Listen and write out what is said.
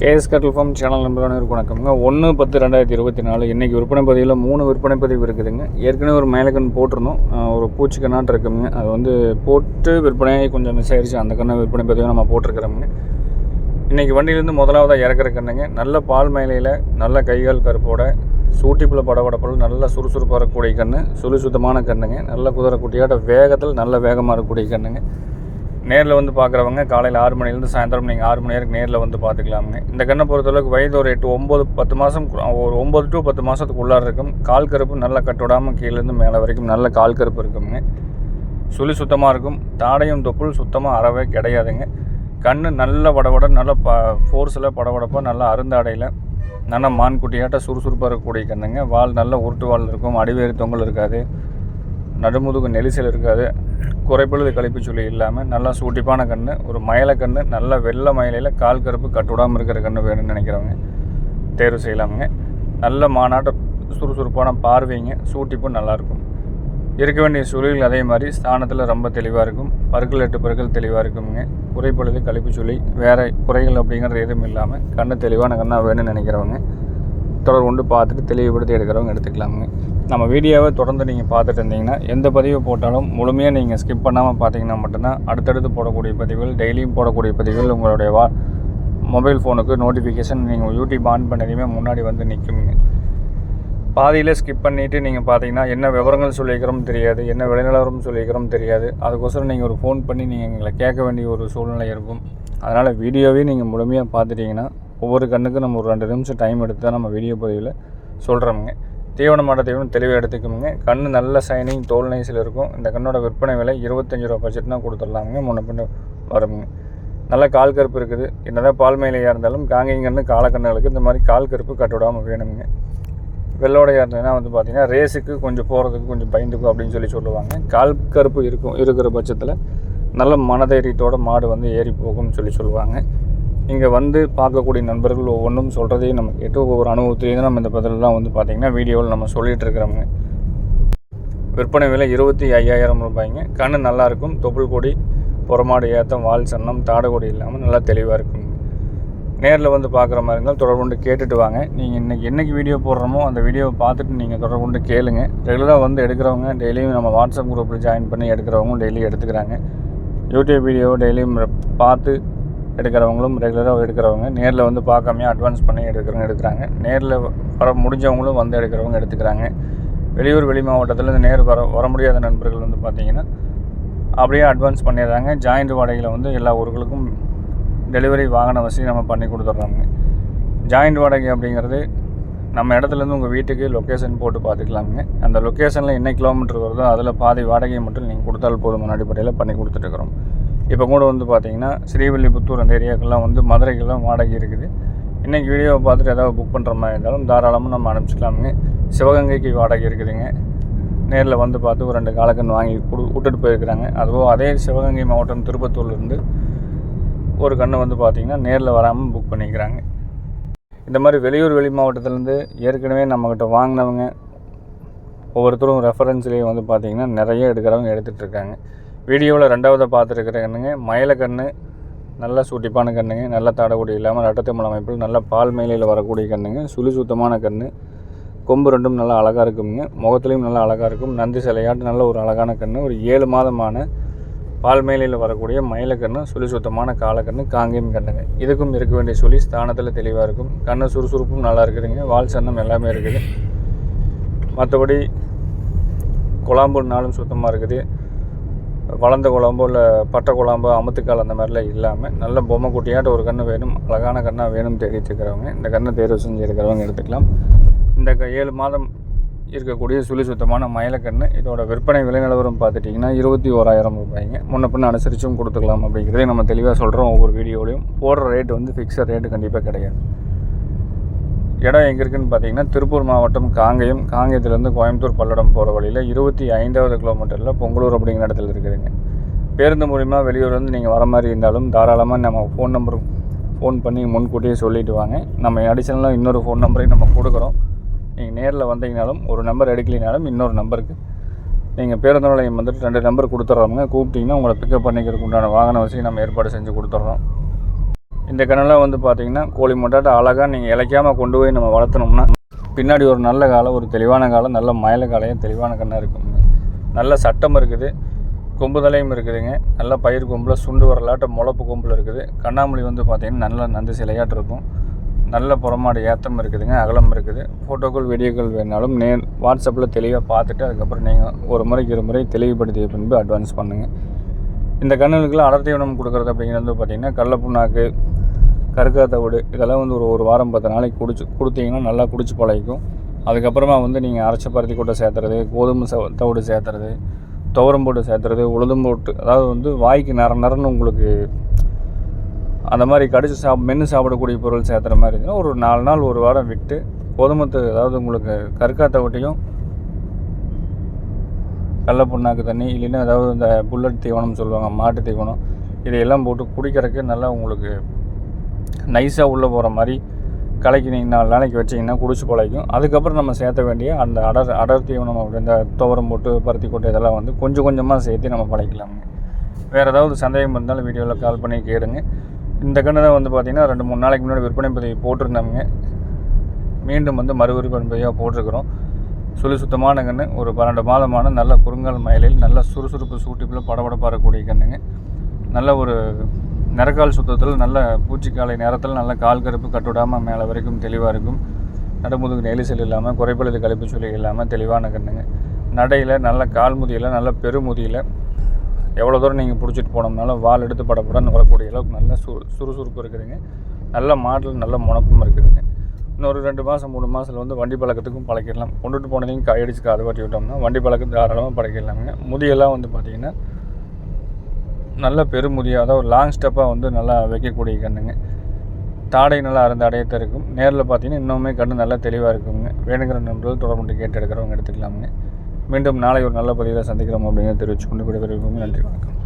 KS கட்டல் form channel நம்பரானவருக்கு வணக்கம்ங்க ஒன்று பத்து ரெண்டாயிரத்தி இருபத்தி நாலு. இன்றைக்கி விற்பனை பதிவில் மூணு விற்பனை பதிவு இருக்குதுங்க. ஏற்கனவே ஒரு மேலக்கன் போட்டிருந்தோம். ஒரு பூச்சி கண்ணாட்டு இருக்குங்க. அது வந்து போட்டு விற்பனையாகி கொஞ்சம் மிஸ் ஆயிடுச்சு அந்த கண்ணை விற்பனை பதிவை நம்ம போட்டிருக்கிறோமுங்க. இன்றைக்கி வண்டியிலேருந்து முதலாவதாக இறக்குற கண்ணுங்க. நல்ல பால் மேலையில் நல்ல கைகால் கருப்போட சூட்டிப்பில் படபடப்பில் நல்ல சுறுசுறுப்பாக இருக்கக்கூடிய கண்ணு. சுழி சுத்தமான கண்ணுங்க. நல்ல குதிரை குட்டியாட்ட வேகத்தில் நல்ல வேகமாக இருக்கக்கூடிய கண்ணுங்க. நேரில் வந்து பார்க்குறவங்க காலையில் ஆறு மணிலேருந்து சாயந்தரம் நீங்கள் ஆறு மணி வரைக்கும் நேரில் வந்து பார்த்துக்கலாமுங்க இந்த கண்ணை பொறுத்தளவுக்கு வயது ஒரு எட்டு ஒம்பது பத்து மாதம் ஒரு ஒம்பது டு பத்து மாதத்துக்கு உள்ளார இருக்கும். கால் கருப்பு நல்லா கட்டுவிடாமல் கீழேருந்து மேலே வரைக்கும் நல்ல கால் கருப்பு இருக்குங்க. சுழி சுத்தமாக இருக்கும். தாடையும் தொப்புள் சுத்தமாக அறவே கிடையாதுங்க. கண் நல்ல வடவட நல்ல ப ஃபோர்ஸில் படபடப்பாக நல்லா அருந்தாடையில் நல்ல மான்குட்டியாட்ட சுறுசுறுப்பாக இருக்கக்கூடிய கண்ணுங்க. வால் நல்ல உருட்டு வால் இருக்கும். அடிவேறு தொங்கல் இருக்காது. நடுமுதுகு நெரிசல் இருக்காது. குறைப்பொழுது கழிப்பு சொல்லி இல்லாமல் நல்லா சூட்டிப்பான கன்று ஒரு மயில கண்ணு நல்ல வெள்ளை மயிலையில் கால் கருப்பு கட்டுவிடாமல் இருக்கிற கன்று வேணும்னு நினைக்கிறவங்க தேர்வு செய்யலாமுங்க. நல்ல மாநாட்ட சுறுசுறுப்பான பார்வைங்க சூட்டிப்பும் நல்லாயிருக்கும். இருக்க வேண்டிய சுழிகள் அதே மாதிரி ஸ்தானத்தில் ரொம்ப தெளிவாக இருக்கும். பருக்கள் எட்டு பருக்கள் தெளிவாக இருக்குங்க. குறைப்பொழுது கழிப்பு சொல்லி வேறு குறைகள் அப்படிங்கிறது எதுவும் இல்லாமல் கண்ணு தெளிவான கண்ணாக வேணும்னு நினைக்கிறவங்க தொடர் கொண்டு பார்த்துட்டு தெளிவுபடுத்தி எடுக்கிறவங்க எடுத்துக்கலாமுங்க. நம்ம வீடியோவை தொடர்ந்து நீங்கள் பார்த்துட்டு இருந்தீங்கன்னா எந்த பதிவு போட்டாலும் முழுமையாக நீங்கள் ஸ்கிப் பண்ணாமல் பார்த்தீங்கன்னா மட்டும்தான் அடுத்தடுத்து போடக்கூடிய பதிவுகள் டெய்லியும் போடக்கூடிய பதிவுகள் உங்களுடைய வா மொபைல் ஃபோனுக்கு நோட்டிஃபிகேஷன் நீங்கள் யூடியூப் ஆன் பண்ணதையுமே முன்னாடி வந்து நிற்குங்க பாதியில் ஸ்கிப் பண்ணிவிட்டு நீங்கள் பார்த்தீங்கன்னா என்ன விவரங்கள் சொல்லிக்கிறோம் தெரியாது என்ன விளைநிலவரம் சொல்லிக்கிறோம் தெரியாது. அதுக்கோசரம் நீங்கள் ஒரு ஃபோன் பண்ணி நீங்கள் எங்களை கேட்க வேண்டிய ஒரு சூழ்நிலை இருக்கும். அதனால் வீடியோவே நீங்கள் முழுமையாக பார்த்துட்டிங்கன்னா ஒவ்வொரு கண்ணுக்கும் நம்ம ஒரு ரெண்டு நிமிஷம் டைம் எடுத்து தான் நம்ம வீடியோ பதிவில் சொல்கிறோமுங்க தீவன மாட்ட தீவனம் தெளிவாக எடுத்துக்கோங்க கண் நல்ல சைனிங் தோல் நைஸில் இருக்கும். இந்த கண்ணோட விற்பனை விலை இருபத்தஞ்சி ரூபா பட்ஜெட்னா கொடுத்துடலாமுங்க. முன்ன பின்ன வருங்க. நல்ல கால் கருப்பு இருக்குது. என்னதான் பால் மேலையாக இருந்தாலும் காங்கைங்கன்னு காலக்கண்ணுகளுக்கு இந்த மாதிரி கால் கருப்பு கட்டுவிடாமல் வேணுங்க வெள்ளோடையாக இருந்ததுன்னா வந்து பார்த்திங்கன்னா ரேஸுக்கு கொஞ்சம் போகிறதுக்கு கொஞ்சம் பயந்துக்கும் அப்படின்னு சொல்லி சொல்லுவாங்க. கால் கருப்பு இருக்கும் இருக்கிற பட்சத்தில் நல்ல மனதைரியத்தோட மாடு வந்து ஏறி போகும்னு சொல்லி சொல்லுவாங்க. இங்கே வந்து பார்க்கக்கூடிய நண்பர்கள் ஒவ்வொன்றும் சொல்கிறதையும் நம்ம கேட்டு ஒவ்வொரு அனுபவத்திலையும் நம்ம இந்த பதிலெலாம் வந்து பார்த்திங்கன்னா வீடியோவில் நம்ம சொல்லிகிட்டு இருக்கிறோங்க விற்பனை விலை இருபத்தி ஐயாயிரம் ரூபாய்ங்க. கண் நல்லாயிருக்கும் தொப்புள் கொடி புறமாடு ஏத்தம் வால் சன்னம் தாடகொடி இல்லாமல் நல்லா தெளிவாக இருக்கும். நேரில் வந்து பார்க்குற மாதிரி இருந்தால் தொடர்பு கொண்டு கேட்டுட்டு வாங்க. நீங்கள் இன்றைக்கி என்னைக்கு வீடியோ போடுறோமோ அந்த வீடியோவை பார்த்துட்டு நீங்கள் தொடர்பு கொண்டு கேளுங்க. ரெகுலராக வந்து எடுக்கிறவங்க டெய்லியும் நம்ம வாட்ஸ்அப் குரூப்பில் ஜாயின் பண்ணி எடுக்கிறவங்க டெய்லி எடுத்துக்கிறாங்க. யூடியூப் வீடியோ டெய்லியும் பார்த்து எடுக்கிறவங்களும் ரெகுலராக எடுக்கிறவங்க. நேரில் வந்து பார்க்காமையே அட்வான்ஸ் பண்ணி எடுக்கிறவங்க எடுக்கிறாங்க. நேரில் வர முடிஞ்சவங்களும் வந்து எடுக்கிறவங்க எடுத்துக்கிறாங்க. வெளியூர் வெளி மாவட்டத்தில் இந்த நேர் வர வர முடியாத நண்பர்கள் வந்து பார்த்தீங்கன்னா அப்படியே அட்வான்ஸ் பண்ணிடுறாங்க. ஜாயிண்ட் வாடகையில் வந்து எல்லா ஊர்களுக்கும் டெலிவரி வாகன வசதி நம்ம பண்ணி கொடுத்துட்றோங்க. ஜாயிண்ட் வாடகை அப்படிங்கிறது நம்ம இடத்துலேருந்து உங்கள் வீட்டுக்கு லொக்கேஷன் போட்டு பார்த்துக்கலாமுங்க. அந்த லொக்கேஷனில் என்ன கிலோமீட்டர் வருதோ அதில் பாதி வாடகையை மட்டும் நீங்கள் கொடுத்தால் போதும். அடிப்படையில் பண்ணி கொடுத்துட்ருக்குறோம் இப்போ கூட வந்து பார்த்தீங்கன்னா ஸ்ரீவில்லிபுத்தூர் அந்த ஏரியாக்கெல்லாம் வந்து மதுரைக்கெல்லாம் வாடகை இருக்குது. இன்றைக்கி வீடியோவை பார்த்துட்டு ஏதாவது புக் பண்ணுற மாதிரி இருந்தாலும் தாராளமாக நம்ம அனுப்பிச்சிக்கலாமுங்க. சிவகங்கைக்கு வாடகை இருக்குதுங்க. நேரில் வந்து பார்த்து ஒரு ரெண்டு காலக்கன் வாங்கி கொடு விட்டுட்டு போயிருக்கிறாங்க. அதுவும் அதே சிவகங்கை மாவட்டம் திருப்பத்தூர்லேருந்து ஒரு கன்று வந்து பார்த்திங்கன்னா நேரில் வராமல் புக் பண்ணிக்கிறாங்க. இந்த மாதிரி வெளியூர் வெளி மாவட்டத்துலேருந்து ஏற்கனவே நம்மக்கிட்ட வாங்கினவங்க ஒவ்வொருத்தரும் ரெஃபரன்ஸ்லேயே வந்து பார்த்திங்கன்னா நிறைய எடுக்கிறவங்க எடுத்துகிட்டு இருக்காங்க. வீடியோவில் ரெண்டாவது பார்த்துருக்கிற கண்ணுங்க. மயில கன்று நல்ல சுட்டிப்பான கண்ணுங்க. நல்ல தாடக்கூடிய இல்லாமல் ரட்டத்தமிழ் அமைப்பில் நல்ல பால் மேலையில் வரக்கூடிய கண்ணுங்க. சுழி சுத்தமான கன்று கொம்பு ரெண்டும் நல்லா அழகாக இருக்குங்க. முகத்துலேயும் நல்லா அழகாக இருக்கும். நந்தி சிலையாட்டு நல்ல ஒரு அழகான கன்று ஒரு ஏழு மாதமான பால் மேலையில் வரக்கூடிய மயிலக்கண்ணு சுழி சுத்தமான காலக்கண்ணு காங்கேயம் கண்ணுங்க. இதுக்கும் இருக்க வேண்டிய சுழி ஸ்தானத்தில் தெளிவாக இருக்கும். கண்ணு சுறுசுறுப்பும் நல்லா இருக்குதுங்க. வால் சன்னம் எல்லாமே இருக்குது. மற்றபடி குழாம்புனாலும் சுத்தமாக இருக்குது. வளர்ந்த குழம்போ இல்லை பட்டை குழம்போ அமுத்துக்கால் அந்த மாதிரிலாம் இல்லாமல் நல்ல பொம்மை குட்டியாட்ட ஒரு கன்று வேணும் அழகான கண்ணாக வேணும் தேடிட்டு இருக்கிறவங்க இந்த கண்ணை தேர்வு செஞ்சு இருக்கிறவங்க எடுத்துக்கலாம். இந்த க- ஏழு மாதம் இருக்கக்கூடிய சுழி சுத்தமான மயிலக்கன்று இதோட விற்பனை விலை நிலவரம் பார்த்துட்டிங்கன்னா இருபத்தி ஓராயிரம் ரூபாய்ங்க. முன்ன பின்ன அனுசரித்தும் கொடுத்துக்கலாம் அப்படிங்கிறதே நம்ம தெளிவாக சொல்கிறோம் ஒவ்வொரு வீடியோலையும். போடுற ரேட் வந்து ஃபிக்ஸட் ரேட்டு கண்டிப்பாக கிடையாது. இடம் எங்கே இருக்குன்னு பார்த்தீங்கன்னா திருப்பூர் மாவட்டம் காங்கயம். காங்கயத்துலேருந்து கோயம்புத்தூர் பல்லடம் போகிற வழியில் இருபத்தி ஐந்தாவது கிலோமீட்டரில் பொங்கலூர் அப்படிங்கிற இடத்துல இருக்குதுங்க. பேருந்து மூலிமா வெளியூர்லேருந்து நீங்கள் வர மாதிரி இருந்தாலும் தாராளமாக நம்ம ஃபோன் நம்பர் ஃபோன் பண்ணி முன்கூட்டியே சொல்லிட்டு வாங்க. நம்ம அடிஷனலாக இன்னொரு ஃபோன் நம்பரையும் நம்ம கொடுக்குறோம். நீங்கள் நேரில் வந்தீங்கனாலும் ஒரு நம்பர் எடுக்கலினாலும் இன்னொரு நம்பருக்கு நீங்கள் பேருந்து நிலையம் வந்துட்டு ரெண்டு நம்பர் கொடுத்துட்றவங்க கூப்பிட்டிங்கன்னா உங்களை பிக்கப் பண்ணிக்கிறதுக்கு உண்டான வாகன வசதி நம்ம ஏற்பாடு செஞ்சு கொடுத்துட்றோம் இந்த கிணறுலாம் வந்து பார்த்தீங்கன்னா கோழி மொட்டாட்ட அழகாக நீங்கள் இழைக்காமல் கொண்டு போய் நம்ம வளர்த்தனோம்னா பின்னாடி ஒரு நல்ல காலம் ஒரு தெளிவான காலம் நல்ல மயில காலையும் தெளிவான கண்ணாக இருக்கும். நல்ல சட்டம் இருக்குது கொம்பு தலையும் இருக்குதுங்க. நல்ல பயிர் கொம்பில் சுண்டு வரலாட்ட முளப்பு கொம்பில் இருக்குது. கண்ணாமூலி வந்து பார்த்தீங்கன்னா நல்ல நந்து சிலையாட்டு இருக்கும். நல்ல புறமாடு ஏத்தம் இருக்குதுங்க அகலம் இருக்குது. ஃபோட்டோக்கள் வீடியோக்கள் வேணாலும் நே வாட்ஸ்அப்பில் தெளிவாக பார்த்துட்டு அதுக்கப்புறம் நீங்கள் ஒரு முறைக்கு ஒரு முறை தெளிவுபடுத்திய பின்பு அட்வான்ஸ் பண்ணுங்கள் இந்த கண்ணுகளுக்கெல்லாம் அடர் தீவனம் கொடுக்குறது அப்படிங்கிறது வந்து பார்த்திங்கன்னா கடல புண்ணாக்கு கருக்கா விடு இதெல்லாம் வந்து ஒரு ஒரு வாரம் பத்து நாளைக்கு குடிச்சு கொடுத்தீங்கன்னா நல்லா குடிச்சு பழகிக்கும். அதுக்கப்புறமா வந்து நீங்கள் அரைச்ச பருத்தி கொட்டை சேர்த்துறது கோதுமை ச தவிடு சேர்த்துறது துவரம் போட்டு சேர்த்துறது உளுதும் போட்டு அதாவது வந்து வாய்க்கு நர நரன்னு உங்களுக்கு அந்த மாதிரி கடிச்சு சாப் மென்று சாப்பிடக்கூடிய பொருள் சேர்த்துற மாதிரி இருந்துச்சுன்னா ஒரு நாலு நாள் ஒரு வாரம் விட்டு கோதுமத்து அதாவது உங்களுக்கு கருக்கா விட்டையும் கடல புண்ணாக்கு தண்ணி இல்லைன்னா ஏதாவது இந்த புல்லட் தீவனம் சொல்லுவாங்க மாட்டு தீவனம் இதையெல்லாம் போட்டு குடிக்கிறதுக்கு நல்லா உங்களுக்கு நைஸாக உள்ளே போகிற மாதிரி கலக்கி நீங்கள் நாலு நாளைக்கு வச்சிங்கன்னா குடிச்சு பழகும் அதுக்கப்புறம் நம்ம சேர்த்த வேண்டிய அந்த அடர் அடர் தீவனம் அப்படி இந்த துவரம் போட்டு பருத்தி கொட்டை இதெல்லாம் வந்து கொஞ்சம் கொஞ்சமாக சேர்த்து நம்ம பழகிக்கலாமுங்க வேறு ஏதாவது சந்தேகம் இருந்தாலும் வீடியோவில் கால் பண்ணி கேளுங்க. இந்த கன்று தான் வந்து பார்த்திங்கன்னா ரெண்டு மூணு நாளைக்கு முன்னாடி விற்பனை பதிவு போட்டிருந்தாங்க. மீண்டும் வந்து மறு விற்பனை பதிவாக போட்டிருக்கிறோம். சுழி சுத்தமான கன்று ஒரு பன்னெண்டு மாதமான நல்ல குறுங்கால் மயிலில் நல்ல சுறுசுறுப்பு சூட்டிப்பில் படபடப்பாக இருக்கக்கூடிய கன்றுங்க நல்ல ஒரு நிறக்கால் சுத்தத்தில் நல்ல பூச்சிக்காலை நேரத்தில் நல்ல கால் கருப்பு கட்டுவிடாமல் மேலே வரைக்கும் தெளிவாக இருக்கும். நடுமுதுகு நெலிசல் இல்லாமல் குறைப்பழுது கழிப்பு சொல்லி இல்லாமல் தெளிவான கண்ணுங்க நடையில் நல்ல கால் முதியில் நல்ல பெருமுதியில் எவ்வளோ தூரம் நீங்கள் பிடிச்சிட்டு போனோம்னாலும் வால் எடுத்து படப்படன்னு வரக்கூடிய அளவுக்கு நல்ல சு சுறுசுறுப்பு இருக்குதுங்க. நல்ல மாடல் நல்ல முனப்பும் இருக்குதுங்க. இன்னொரு ரெண்டு மாதம் மூணு மாதத்தில் வந்து வண்டி பழக்கத்துக்கும் பழக்கிடலாம். கொண்டுட்டு போனதையும் காயடிச்சு காது வாட்டி விட்டோம்னா வண்டி பழக்கம் தாராளமாக பழக்கிடலாமுங்க. முதியெல்லாம் வந்து பார்த்திங்கன்னா நல்ல பெருமுதியாக அதாவது ஒரு லாங் ஸ்டெப்பாக வந்து நல்லா வைக்கக்கூடிய கண்ணுங்க. தாடை நல்லா அறந்த அடையத்தை இருக்கும். நேரில் பார்த்தீங்கன்னா இன்னுமே கண்ணு நல்லா தெளிவாக இருக்குங்க. வேணுங்கிற நண்பர்கள் தொடர்பு கேட்டு எடுக்கிறவங்க எடுத்துக்கலாமுங்க. மீண்டும் நாளை ஒரு நல்ல பதிவில் சந்திக்கிறோம் அப்படிங்கிறத தெரிவிச்சுக்கொண்டு விடைபெறுவோம் நன்றி வணக்கம்.